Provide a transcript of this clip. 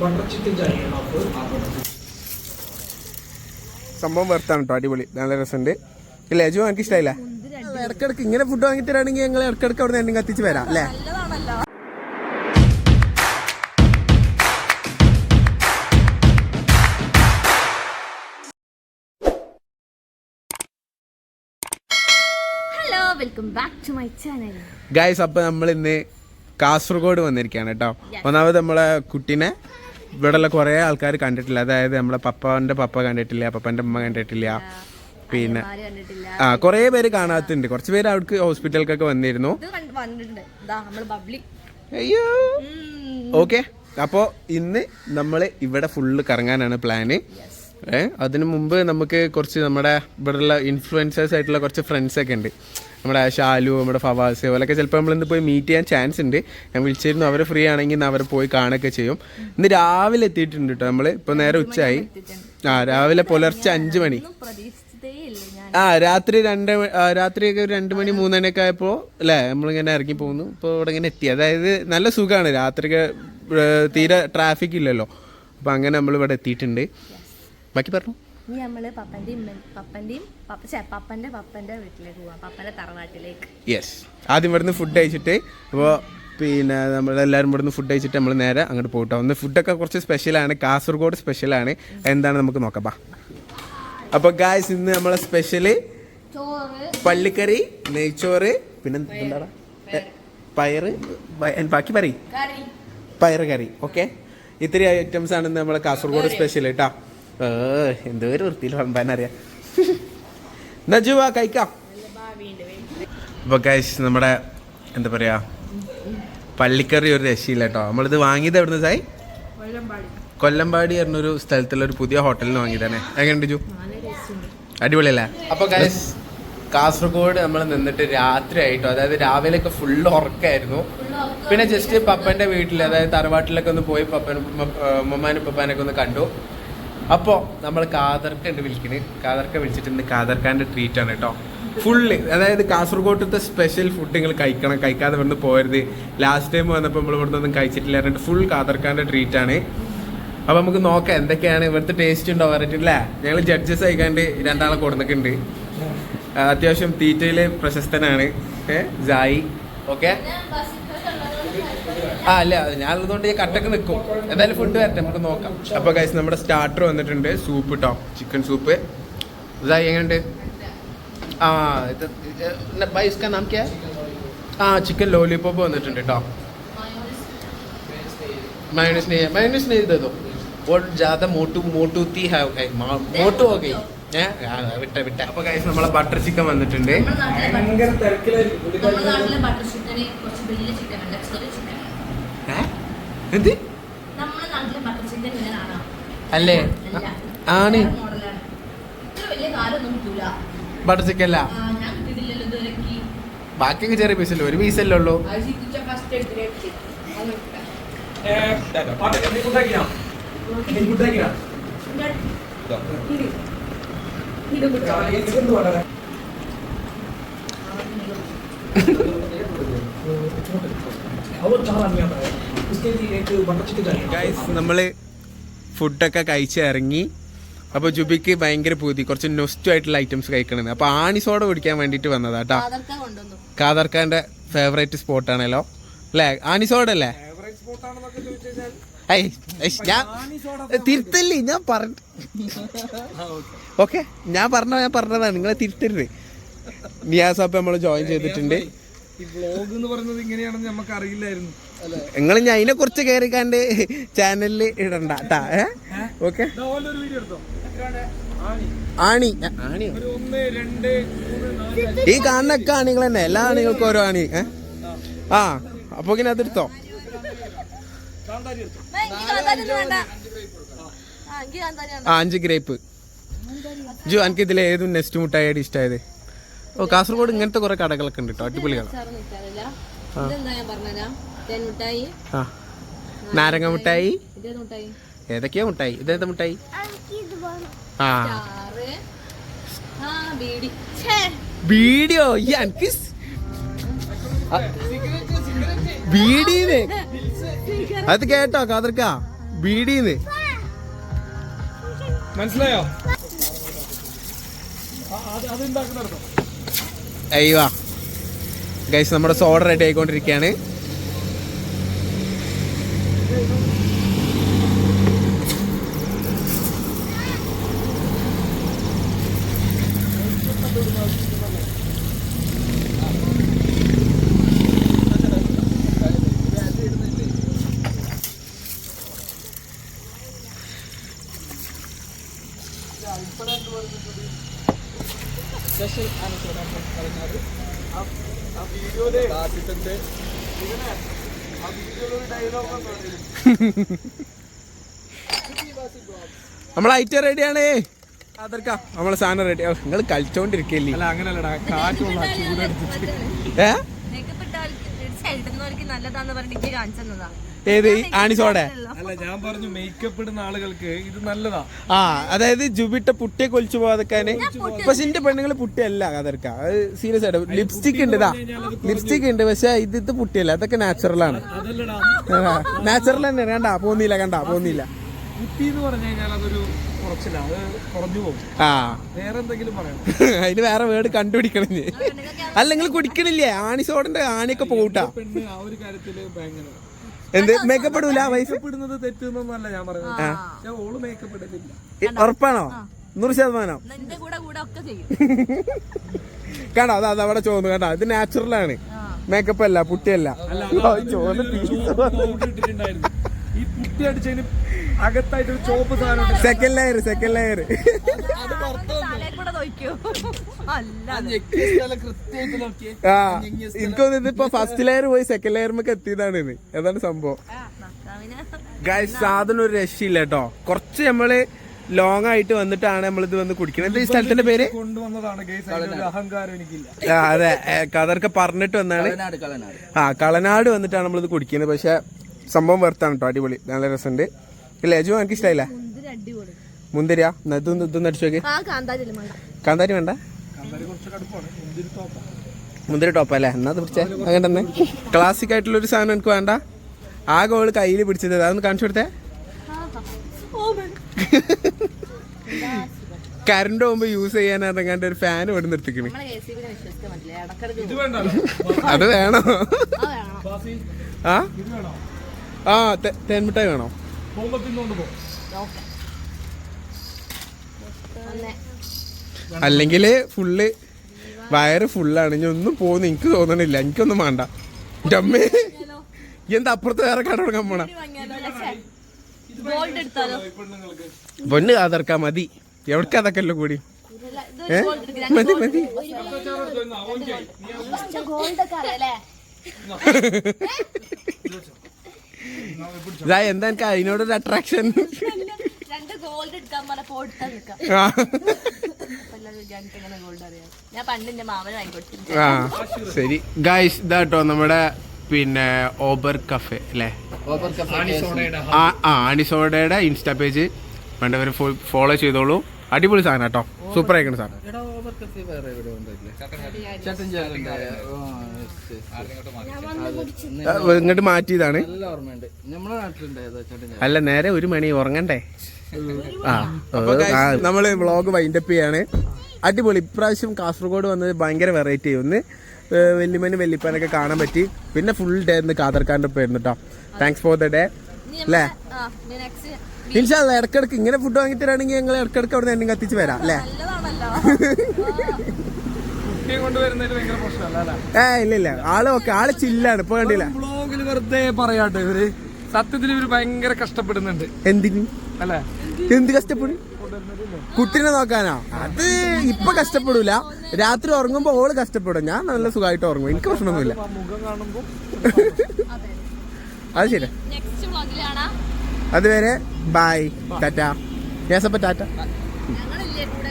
Butter സംഭവം വർത്താണ് കേട്ടോ അടിപൊളി. നല്ല രസമുണ്ട്. ഇല്ല അജു എനിക്ക് ഇഷ്ടമായില്ല ഇടക്കിടക്ക് ഇങ്ങനെ ഫുഡ് വാങ്ങി തരാണെങ്കിൽ ഞങ്ങൾ ഇടക്കിടക്ക് അവിടെ നിന്ന് കത്തിച്ച് വരാം അല്ലേ? ഗായ്സ് അപ്പൊ നമ്മൾ ഇന്ന് കാസർഗോഡ് വന്നിരിക്കുകയാണ് കേട്ടോ. ഒന്നാമത് നമ്മളെ കുട്ടീനെ ഇവിടെയുള്ള കുറേ ആൾക്കാർ കണ്ടിട്ടില്ല. അതായത് നമ്മളെ പപ്പാന്റെ പപ്പ കണ്ടിട്ടില്ല പപ്പന്റെ അമ്മ കണ്ടിട്ടില്ല പിന്നെ ആ കുറേ പേര് കാണാത്തുണ്ട്. കുറച്ച് പേര് അവിടേക്ക് ഹോസ്പിറ്റലിലേക്കൊക്കെ വന്നിരുന്നു. അയ്യോ. ഓക്കെ. അപ്പോൾ ഇന്ന് നമ്മൾ ഇവിടെ ഫുള്ള് കറങ്ങാനാണ് പ്ലാന് ഏഹ് അതിനു മുമ്പ് നമുക്ക് കുറച്ച് നമ്മുടെ ഇവിടെയുള്ള ഇൻഫ്ലുവൻസേഴ്സ് ആയിട്ടുള്ള കുറച്ച് ഫ്രണ്ട്സ് ഒക്കെ ഉണ്ട്. നമ്മുടെ ഷാലു നമ്മുടെ ഫവാസ് അവരൊക്കെ ചിലപ്പോൾ നമ്മളിന്ന് പോയി മീറ്റ് ചെയ്യാൻ ചാൻസ് ഉണ്ട്. ഞാൻ വിളിച്ചിരുന്നു അവർ ഫ്രീ ആണെങ്കിൽ ഇന്ന് അവരെ പോയി കാണുകയൊക്കെ ചെയ്യും. ഇന്ന് രാവിലെ എത്തിയിട്ടുണ്ട് കേട്ടോ നമ്മൾ ഇപ്പോൾ നേരെ ഉച്ചയായി. ആ രാവിലെ പുലർച്ചെ അഞ്ച് മണി. ആ രാത്രി രണ്ട് രാത്രി ഒക്കെ രാത്രിയൊക്കെ ഒരു രണ്ട് മണി മൂന്നണി ഒക്കെ ആയപ്പോൾ അല്ലേ? നമ്മളിങ്ങനെ ഇറങ്ങി പോകുന്നു. ഇപ്പോൾ ഇവിടെ ഇങ്ങനെ എത്തി. അതായത് നല്ല സുഖമാണ് രാത്രിക്ക് തീരെ ട്രാഫിക് ഇല്ലല്ലോ. അപ്പോൾ അങ്ങനെ നമ്മൾ ഇവിടെ എത്തിയിട്ടുണ്ട്. ബാക്കി പറഞ്ഞു. ഇനി നമ്മൾ പപ്പന്റെയും പപ്പന്റെയും പപ്പന്റെയും പപ്പന്റെ പപ്പന്റെ വീട്ടിലേക്ക് പോവാം. പപ്പന്റെ തറവാട്ടിലേക്ക്. യെസ് ആദ്യം ഇവിടുന്ന് ഫുഡ് കഴിച്ചിട്ട് അപ്പോൾ പിന്നെ നമ്മളെല്ലാവരും ഇവിടുന്ന് ഫുഡ് കഴിച്ചിട്ട് നമ്മൾ നേരെ അങ്ങോട്ട് പോകട്ടോ ഒന്ന് ഫുഡൊക്കെ കുറച്ച് സ്പെഷ്യലാണ് കാസർഗോഡ് സ്പെഷ്യലാണ് എന്താണ് നമുക്ക് നോക്കാം ബാ. അപ്പോൾ ഗായ്സ് ഇന്ന് നമ്മളെ സ്പെഷ്യൽ ചോറ്. പള്ളിക്കറി നെയ്ച്ചോറ് പിന്നെ എന്താണ് പയറ് ബാക്കി പറയും. പയറ് കറി ഓക്കെ ഇത്രയും ഐറ്റംസ് ആണ് ഇന്ന് നമ്മളെ കാസർഗോഡ് സ്പെഷ്യൽ കേട്ടാ ഏ എന്തോ ഒരു വൃത്തിയിൽ വമ്പാൻ നജുവ കഴിക്കാം? അപ്പൊ കൈസ് നമ്മുടെ എന്താ പറയാ പള്ളിക്കറി ഒരു രക്ഷയില്ല കേട്ടോ നമ്മളിത് വാങ്ങിയത് എവിടുന്ന് സായി? കൊല്ലമ്പാടി പറഞ്ഞൊരു സ്ഥലത്തുള്ള ഒരു പുതിയ ഹോട്ടലിൽ വാങ്ങിയതാണേ. എങ്ങനെയുണ്ട് ജു? അടിപൊളിയല്ലേ? അപ്പൊ ഗൈസ് കാസർഗോഡ് നമ്മൾ നിന്നിട്ട് രാത്രി ആയിട്ടോ അതായത് രാവിലെയൊക്കെ ഫുള്ള് ഉറക്കായിരുന്നു. പിന്നെ ജസ്റ്റ് പപ്പന്റെ വീട്ടിൽ അതായത് തറവാട്ടിലൊക്കെ ഒന്ന് പോയി പപ്പൻ ഉമ്മമാനും പപ്പാനൊക്കെ ഒന്ന് കണ്ടു. അപ്പോൾ നമ്മൾ കാതർക്ക ഉണ്ട് വിളിക്കുന്നത് കാതർക്ക വിളിച്ചിട്ട് ഇന്ന് കാതർക്കാന്റെ ട്രീറ്റ് ആണ് കേട്ടോ ഫുള്ള് അതായത് കാസർഗോട്ടത്തെ സ്പെഷ്യൽ ഫുഡ് നിങ്ങൾ കഴിക്കണം. കഴിക്കാതെ ഇവിടുന്ന് പോരുത് ലാസ്റ്റ് ടൈം വന്നപ്പോൾ നമ്മൾ ഇവിടുന്ന് ഒന്നും കഴിച്ചിട്ടില്ല എന്നിട്ട് ഫുൾ കാതർക്കാന്റെ ട്രീറ്റ് ആണ്. അപ്പൊ നമുക്ക് നോക്കാം എന്തൊക്കെയാണ് ഇവിടുത്തെ ടേസ്റ്റ് ഉണ്ടോ പറഞ്ഞിട്ടില്ല ഞങ്ങൾ ജഡ്ജസ് ആയിക്കാണ്ട് രണ്ടാളെ കൊടുക്കുന്നുണ്ട് അത്യാവശ്യം തീറ്റയിലെ പ്രശസ്തനാണ്. ഏ ജായി. ഓക്കെ? ആ അല്ല ഞാൻ ഉള്ളതുകൊണ്ട് ഈ കട്ടക്ക് വെക്കും. എന്തായാലും ഫുഡ് വരട്ടെ നമുക്ക് നോക്കാം. അപ്പോൾ ഗൈസ് നമ്മുടെ സ്റ്റാർട്ടർ വന്നിട്ടുണ്ട് സൂപ്പ് കേട്ടോ ചിക്കൻ സൂപ്പ് ഇതായി എങ്ങനെയുണ്ട്? ആ ഇത് ഭായി ഇസ്കാ നാം ക്യാ? ആ ചിക്കൻ ലോലിപോപ്പ് വന്നിട്ടുണ്ട് കേട്ടോ മയോണീസ് നെയ്യ് മയോണീസ് നെയ്യ് ചെയ്തോ ഓൾ ജാഥ മോട്ടു മോട്ടൂത്തി ഹാവ് മോട്ടു ഓക്കെ വിട്ട വിട്ട. അപ്പൊ കഴിച്ച് നമ്മളെ ബട്ടർ ചിക്കൻ വന്നിട്ടുണ്ട്. ഭയങ്കര തിരക്കിലായിരിക്കും. എന്ത്? അല്ലേ? ആണ്. ബട്ടർ ചിക്കൻ അല്ല ബാക്കിയൊക്കെ ചെറിയ പീസല്ലേ ഒരു പീസല്ലേ ഉള്ളൂ? അത് ചിക്കിച്ച ഗൈസ് നമ്മൾ ഫുഡൊക്കെ കഴിച്ച് ഇറങ്ങി. അപ്പോൾ ജുബിക്ക് ഭയങ്കര പൂതി. കുറച്ച് നൊസ്റ്റു ആയിട്ടുള്ള ഐറ്റംസ് കഴിക്കണമെന്ന് അപ്പോൾ ആണി സോഡ കുടിക്കാൻ വേണ്ടിയിട്ട് വന്നതാ കേട്ടോ കാദർഖാന്റെ ഫേവറേറ്റ് സ്പോട്ടാണല്ലോ അല്ലേ? ആണി സോഡ അല്ലേ? ഞാൻ തിരുത്തല്ലേ? ഞാൻ പറഞ്ഞ ഓക്കെ. ഞാൻ പറഞ്ഞ ഞാൻ പറഞ്ഞതാണ് നിങ്ങളെ തിരുത്തരുത്. നിയാസ് അപ്പം നമ്മൾ ജോയിൻ ചെയ്തിട്ടുണ്ട്. ഈ എന്ന് പറയുന്നത് ഇങ്ങനെയാണെന്ന് നമുക്ക് അറിയില്ലായിരുന്നു അല്ലേ? നിങ്ങൾ ഞാൻ അതിനെ കുറിച്ച് കയറിക്കാണ്ട് ചാനലിൽ ഇടണ്ട ഓക്കെ. ഒരു വീഡിയോ എടുത്തോ? ആണി. നാല് ഈ കാണുന്നൊക്കെ ആണികൾ തന്നെ. എല്ലാ ആണികൾക്കും ഓരോ ആണി. ആ അപ്പൊ ഇങ്ങനെ അതെടുത്തോ ആ അഞ്ച് ഗ്രേപ്പ്. ജു എനിക്ക് ഇതിൽ ഏതും നെസ്റ്റ് മുട്ടായിട്ട് ഇഷ്ടമായത് ഓ കാസർഗോഡ് ഇങ്ങനത്തെ കുറെ കടകളൊക്കെ ഉണ്ട് കേട്ടോ. അടിപൊളി കട. മിഠായി നാരങ്ങ മിഠായി ഏതൊക്കെയാ മുട്ടായി? ഇതേതാ മുട്ടായി? ആ. ചാറ്. ആ ബീഡി. ഛേ. വീഡിയോ എനിക്ക് അത് കേട്ടോ കാതർക്ക. ബീഡിന്ന്. മനസ്സിലായോ? അത് അത് ഉണ്ടാക്കുന്നിടത്തോ? അയ്യോ ഗൈസ് നമ്മുടെ സോഡ റെഡി ആയിക്കൊണ്ടിരിക്കുകയാണ്. സ്പെഷ്യൽ ആനസോട് പറഞ്ഞത് ആ ആ വീഡിയോയിലെ നമ്മളെ ഐറ്റം റെഡിയാണ് അതർക്ക നമ്മളെ സാധനം റെഡി നിങ്ങൾ കളിച്ചോണ്ടിരിക്കല്ലേ? അല്ല അങ്ങനല്ലടാ ഏ? ഏത് ആണിസോടെ ഞാൻ പറഞ്ഞു മേക്കപ്പ് ഇടുന്ന ആളുകൾക്ക് ഇത് നല്ലതാ. ആ അതായത് ജുബിട്ട പുട്ടിയെ കൊലിച്ചു പോകാതെക്കാന് പക്ഷെ എന്റെ പെണ്ണുങ്ങൾ പുട്ടിയല്ല കതർക്ക അത് സീരിയസ് ആയിട്ട്. ലിപ്സ്റ്റിക് ഉണ്ട് ഇതാ. ലിപ്സ്റ്റിക് ഉണ്ട് പക്ഷെ ഇത് ഇത് പുട്ടിയല്ല അതൊക്കെ നാച്ചുറൽ ആണ്. അതല്ലടാ. നാച്ചുറൽ തന്നെ കണ്ടാ പോന്നില്ല കണ്ടാ പോന്നില്ല കുട്ടി എന്ന് പറഞ്ഞു കഴിഞ്ഞാൽ അതൊരു കുറച്ചില്ല അത് കുറഞ്ഞു പോകും. ആ. വേറെ എന്തെങ്കിലും പറയാം അതിന് വേറെ വേർഡ് കണ്ടുപിടിക്കണം അല്ലെങ്കിൽ കുടിക്കണില്ലേ? ആണി കുടിക്കണില്ലേ ആണിസോടന്റെ ആണിയൊക്കെ പോട്ടാ പെണ്ണ് ആ ഒരു കാര്യത്തിൽ ഭയങ്കര എന്ത്? മേക്കപ്പ് ഇടൂല? വൈഫ് ഇടുന്നത് തെറ്റെന്നൊന്നല്ല ഞാൻ പറയുന്നത്. ഞാൻ ഓൾ മേക്കപ്പ് ഇടലില്ല ഉറപ്പാണോ? നൂറ് ശതമാനം. നിന്റെ അതാ അതവിടെ ഒക്കെ ചെയ്യും. കണ്ടോ അത് അത് അവിടെ ചോന്നു കണ്ടോ ഇത് നാച്ചുറൽ ആണ്. മേക്കപ്പ് അല്ല പുട്ടിയല്ല. അകത്തായിട്ട് ഒരു ചോപ്പ് സാധനം ഉണ്ട്. സെക്കൻഡ് ലെയർ സെക്കൻഡ് ലെയർ ആ എനിക്ക് തോന്നുന്നത് ഫസ്റ്റ് ലെയർ പോയി സെക്കൻഡ് ലെയറിലേക്ക് എത്തിയതാണ് ഇത് അതാണ് സംഭവം. ഗൈസ് സാധനം ഒരു രക്ഷയില്ല കേട്ടോ. കുറച്ച് നമ്മൾ ലോങ് ആയിട്ട് വന്നിട്ടാണ് നമ്മൾ ഇത് വന്ന് കുടിക്കുന്നത്. ഈ സ്ഥലത്തിന്റെ പേര്? അതെ. കഥർക്ക് പറഞ്ഞിട്ട് വന്നാണ്. ആ കളനാട് വന്നിട്ടാണ് നമ്മളിത് കുടിക്കുന്നത്. പക്ഷെ സംഭവം വെർത്താണ് കേട്ടോ. അടിപൊളി. നല്ല രസമുണ്ട്. ഇല്ല യജു എനിക്ക് ഇഷ്ടമായില്ല മുന്തിരിയാ? ഇതൊന്നും ഇതൊന്ന് അടിച്ചു നോക്കി കാന്താരി വേണ്ട? മുന്തിരി ടോപ്പ് അല്ലേ? എന്നാ അത് പിടിച്ചേ. അങ്ങനെ തന്നെ. ക്ലാസിക് ആയിട്ടുള്ള ഒരു സാധനം എനിക്ക് വേണ്ട. ആകെ ഓൾ കയ്യിൽ പിടിച്ചത്. അതൊന്ന് കാണിച്ചു കൊടുത്തേ. കറണ്ട് പോകുമ്പോ യൂസ് ചെയ്യാൻ ഇറങ്ങാണ്ട് ഒരു ഫാൻ ഇവിടെ നിർത്തിക്കണ് അത് വേണോ? ആ ആ? ഇത് വേണോ? ആ തെ- തേൻമിഠായി വേണോ? പോകുമ്പോ അല്ലെങ്കിൽ ഫുള്ള് വയറ് ഫുള്ളാണ്. ഇനി ഒന്നും പോകുന്നു. എനിക്ക് തോന്നണില്ല. എനിക്കൊന്നും വേണ്ട. എന്റെ അമ്മേ. എന്താ അപ്പുറത്ത് വേറെ കട തുടങ്ങാൻ പോണ? പെണ്ണ് അതർക്കാ കാതർക്കാ മതി. എവിടേക്ക് അതൊക്കെയല്ലോ കൂടി? ഏ. മതി മതി. ഇതാ എന്താ എനിക്ക് അതിനോടൊരു അട്രാക്ഷൻ രണ്ട് ഗോൾഡ് എടുക്കാൻ ആ ശരി. ഗായ്സ് ഇതാട്ടോ നമ്മുടെ പിന്നെ ഓബർ കഫേ അല്ലേ? ആ ആ ആണിസോഡയുടെ ഇൻസ്റ്റാ പേജ് വേണ്ടവർ ഫോളോ ചെയ്തോളൂ. അടിപൊളി സാധനം കേട്ടോ സൂപ്പർ ആയിക്കണ സാധനം. ഇങ്ങോട്ട് മാറ്റിയതാണ്. നമ്മളെ നാട്ടിലുണ്ടായതോ ചേട്ടൻ അല്ല നേരെ ഒരു മണി ഉറങ്ങണ്ടേ? ആ നമ്മൾ വ്ളോഗ് വൈൻഡപ്പ് ചെയ്യാണ്. അടിപൊളി. ഇപ്രാവശ്യം കാസർഗോഡ് വന്നത് ഭയങ്കര വെറൈറ്റി ഒന്ന് വെല്ലിമനും വെല്ലിപ്പനൊക്കെ കാണാൻ പറ്റി. പിന്നെ ഫുൾ ഡേ ഇന്ന് കാതർക്കാന്റെ ഒപ്പം ആയിരുന്നു കേട്ടോ താങ്ക്സ് ഫോർ ദ ഡേ അല്ലേ? ഇൻഷാല്ല ഇടക്കിടക്ക് ഇങ്ങനെ ഫുഡ് വാങ്ങിത്തരാണെങ്കിൽ ഞങ്ങൾ ഇടക്കിടക്ക് അവിടെ നിന്ന് കത്തിച്ച് വരാം അല്ലേ? ഏ ഇല്ല ഇല്ല. ആൾ ഓക്കെ ആൾ ചില്ലാണ് ഇപ്പൊ കണ്ടില്ല. ബ്ലോഗിൽ വെറുതെ പറയാട്ടോ ഇവർ. സത്യത്തിൽ ഇവർ ഭയങ്കര കഷ്ടപ്പെടുന്നുണ്ട്. എന്തിന്? അല്ലേ? എന്ത് കഷ്ടപ്പെടും? കുട്ടീനെ നോക്കാനാ? അത് ഇപ്പൊ കഷ്ടപ്പെടൂല. രാത്രി ഉറങ്ങുമ്പോ ഓൾ കഷ്ടപ്പെടും. ഞാൻ നല്ല സുഖമായിട്ട് ഉറങ്ങും. എനിക്ക് പ്രശ്നമൊന്നുമില്ല. അത് ശരി. അതുവരെ ബൈ ടാറ്റ യേസപ്പ ടാറ്റ. ഞങ്ങളില്ലേ കൂടെ